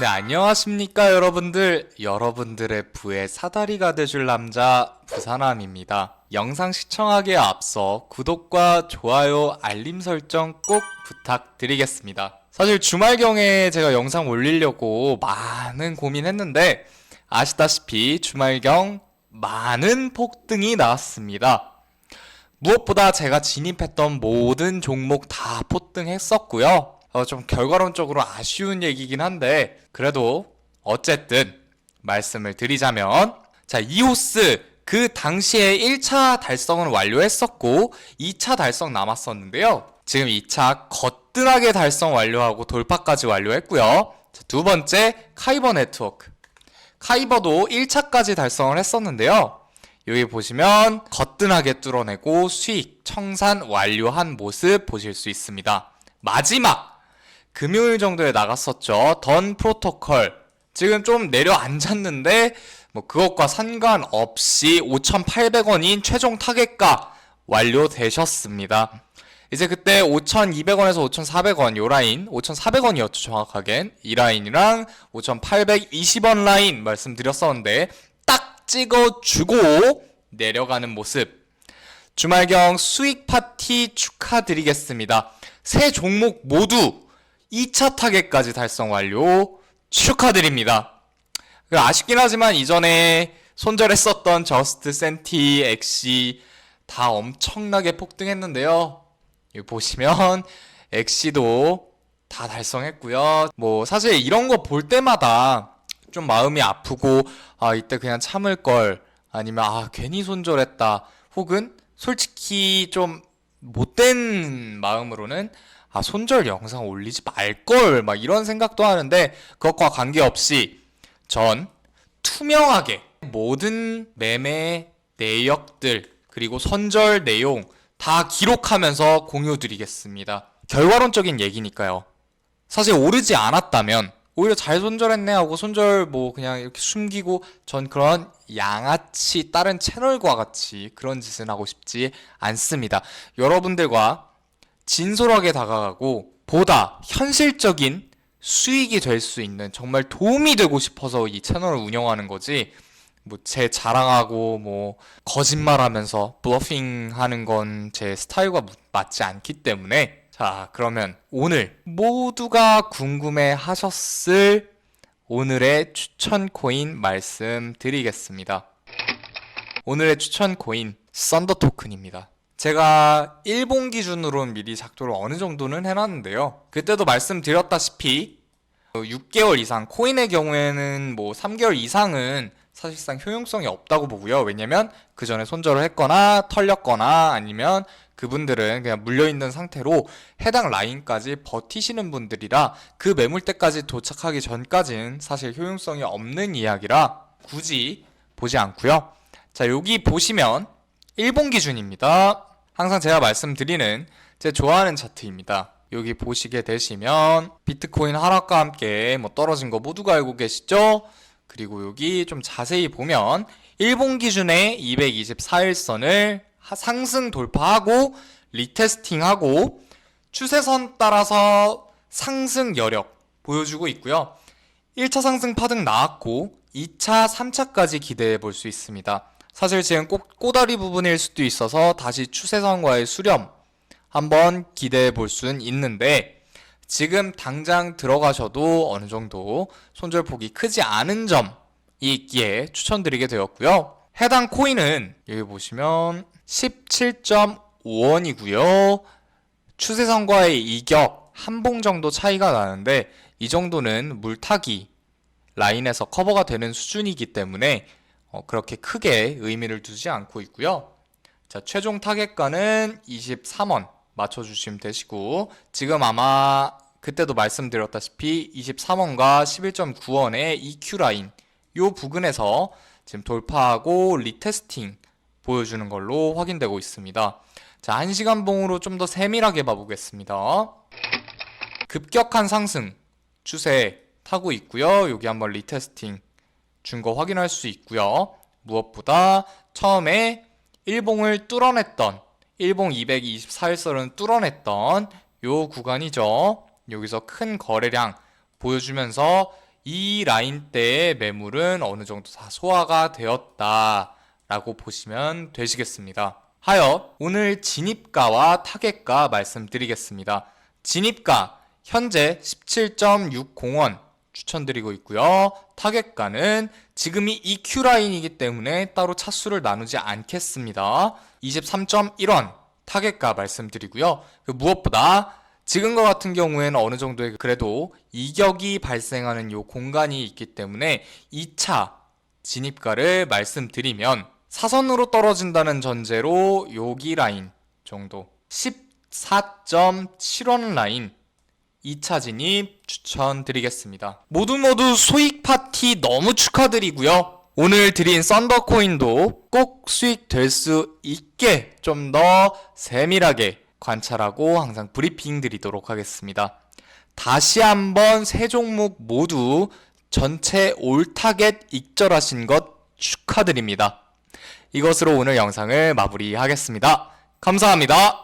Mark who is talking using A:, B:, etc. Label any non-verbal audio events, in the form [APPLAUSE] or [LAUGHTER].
A: 네, 안녕하십니까, 여러분들. 여러분들의 부의 사다리가 돼줄 남자, 부사남입니다. 영상 시청하기에 앞서 구독과 좋아요, 알림 설정 꼭 부탁드리겠습니다. 사실 주말경에 제가 영상 올리려고 많은 고민했는데, 아시다시피 주말경 많은 폭등이 나왔습니다. 무엇보다 제가 진입했던 모든 종목 다 폭등했었고요. 어, 좀 결과론적으로 아쉬운 얘기긴 한데 그래도 어쨌든 말씀을 드리자면 자 이오스 그 당시에 1차 달성은 완료했었고 2차 달성 남았었는데요. 지금 2차 거뜬하게 달성 완료하고 돌파까지 완료했고요. 자, 두 번째 카이버 네트워크 카이버도 1차까지 달성을 했었는데요. 여기 보시면 거뜬하게 뚫어내고 수익 청산 완료한 모습 보실 수 있습니다. 마지막 금요일 정도에 나갔었죠. 던 프로토콜. 지금 좀 내려앉았는데 뭐 그것과 상관없이 5,800원인 최종 타겟가 완료되셨습니다. 이제 그때 5,200원에서 5,400원 요 라인, 5,400원이었죠 정확하겐 이 라인이랑 5,820원 라인 말씀드렸었는데 딱 찍어주고 내려가는 모습. 주말경 수익 파티 축하드리겠습니다. 세 종목 모두 2차 타겟까지 달성 완료 축하드립니다. 그 아쉽긴 하지만 이전에 손절했었던 저스트, 센티, 엑시 다 엄청나게 폭등했는데요. 보시면 [LAUGHS] 엑시도 다 달성했고요. 뭐 사실 이런 거 볼 때마다 좀 마음이 아프고 아 이때 그냥 참을 걸 아니면 아 괜히 손절했다 혹은 솔직히 좀 못된 마음으로는 아 손절 영상 올리지 말걸 막 이런 생각도 하는데 그것과 관계없이 전 투명하게 모든 매매 내역들 그리고 선절 내용 다 기록하면서 공유 드리겠습니다. 결과론적인 얘기니까요. 사실 오르지 않았다면 오히려 잘 손절했네 하고 손절 뭐 그냥 이렇게 숨기고 전 그런 양아치 다른 채널과 같이 그런 짓은 하고 싶지 않습니다. 여러분들과 진솔하게 다가가고 보다 현실적인 수익이 될 수 있는 정말 도움이 되고 싶어서 이 채널을 운영하는 거지 뭐 제 자랑하고 뭐 거짓말하면서 블러핑 하는 건 제 스타일과 무- 맞지 않기 때문에 자 그러면 오늘 모두가 궁금해 하셨을 오늘의 추천 코인 말씀드리겠습니다. 오늘의 추천 코인 썬더 토큰입니다. 제가 일본 기준으로 미리 작도를 어느 정도는 해놨는데요. 그때도 말씀드렸다시피 6개월 이상, 코인의 경우에는 뭐 3개월 이상은 사실상 효용성이 없다고 보고요. 왜냐면 그 전에 손절을 했거나 털렸거나 아니면 그분들은 그냥 물려있는 상태로 해당 라인까지 버티시는 분들이라 그 매물대까지 도착하기 전까지는 사실 효용성이 없는 이야기라 굳이 보지 않고요. 자, 여기 보시면 일본 기준입니다. 항상 제가 말씀드리는 제 좋아하는 차트입니다. 여기 보시게 되시면 비트코인 하락과 함께 뭐 떨어진 거 모두가 알고 계시죠? 그리고 여기 좀 자세히 보면 일본 기준의 224일선을 상승 돌파하고 리테스팅하고 추세선 따라서 상승 여력 보여주고 있고요. 1차 상승 파등 나왔고 2차, 3차까지 기대해 볼 수 있습니다. 사실 지금 꼭 꼬다리 부분일 수도 있어서 다시 추세선과의 수렴 한번 기대해 볼 수는 있는데 지금 당장 들어가셔도 어느 정도 손절폭이 크지 않은 점이 있기에 추천드리게 되었고요. 해당 코인은 여기 보시면 17.5원이고요. 추세선과의 이격 한 봉 정도 차이가 나는데 이 정도는 물타기 라인에서 커버가 되는 수준이기 때문에 어, 그렇게 크게 의미를 두지 않고 있고요. 자, 최종 타겟가는 23원 맞춰주시면 되시고 지금 아마 그때도 말씀드렸다시피 23원과 11.9원의 EQ 라인 요 부근에서 지금 돌파하고 리테스팅 보여주는 걸로 확인되고 있습니다. 자, 1시간 봉으로 좀 더 세밀하게 봐보겠습니다. 급격한 상승 추세 타고 있고요. 여기 한번 리테스팅 준 거 확인할 수 있고요. 무엇보다 처음에 일봉을 뚫어냈던 일봉 224일선을 뚫어냈던 요 구간이죠. 여기서 큰 거래량 보여주면서 이 라인대의 매물은 어느 정도 다 소화가 되었다 라고 보시면 되시겠습니다. 하여 오늘 진입가와 타겟가 말씀드리겠습니다. 진입가 현재 17.601원 추천드리고 있고요. 타겟가는 지금이 EQ 라인이기 때문에 따로 차수를 나누지 않겠습니다. 23.1원 타겟가 말씀드리고요. 그 무엇보다 지금과 같은 경우에는 어느 정도의 그래도 이격이 발생하는 요 공간이 있기 때문에 2차 진입가를 말씀드리면 사선으로 떨어진다는 전제로 여기 라인 정도 14.7원 라인 2차 진입 추천드리겠습니다. 모두 모두 수익 파티 너무 축하드리고요. 오늘 드린 썬더코인도 꼭 수익 될 수 있게 좀 더 세밀하게 관찰하고 항상 브리핑 드리도록 하겠습니다. 다시 한번 세 종목 모두 전체 올 타겟 익절하신 것 축하드립니다. 이것으로 오늘 영상을 마무리하겠습니다. 감사합니다.